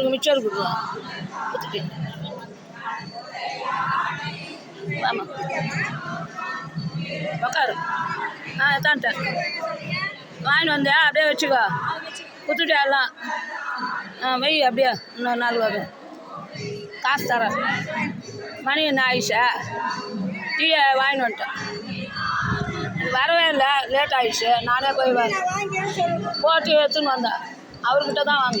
அவருக்கு மிச்சம் இருக்குது கொடுத்துட்டு. ஆமா. உக்காரு. ஆ எத்தான்ட்டேன் வாங்கிட்டு வந்தேன் அப்படியே வச்சுக்கோ. குத்துட்டு எல்லாம். ஆ வை அப்படியே. இன்னொரு நாள் வரும் காசு தரேன். மணி என்ன ஆயிடுச்சா? டீயை வாங்கிட்டு வந்துட்டேன். வரவே இல்லை. லேட் ஆயிடுச்சு. நானே போய் வரேன் போட்டு எடுத்துன்னு வந்தேன். அவர்கிட்ட தான் வாங்க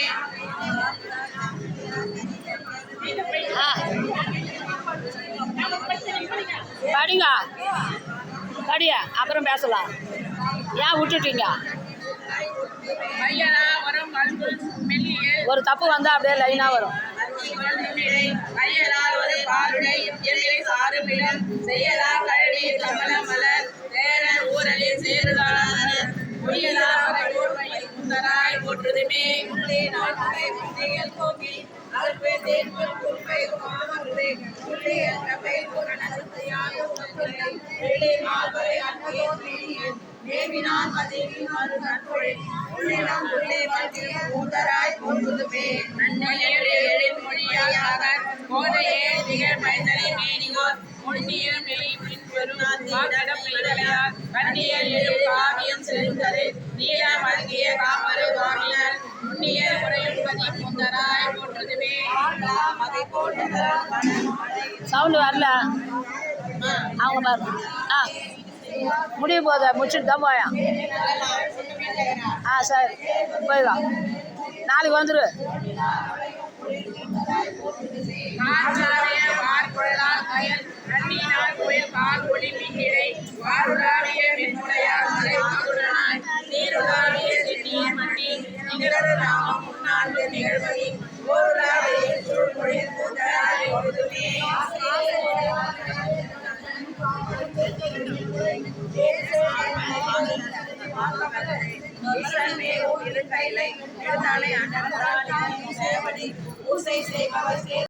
படியா அப்புறம் பேசலாம். ஏன் விட்டுட்டீங்க? ஒரு தப்பு வந்தால் அப்படியே லைனாக வரும். போற்றுதுமே உள்ளே காமரு வாமினர் முன்னிய குறையும்பதி முந்தராய் போற்றுதுமே. சவுண்டு வரல. அவங்க பாரு ஆ. முடிய போத முடிச்சுட்டு தான் போயா. ஆ சரி. போயிடலாம் நாளைக்கு வந்துரு. கைலை எழுத்தாளை அண்டராடி சேவடி பூசை செய்பவர்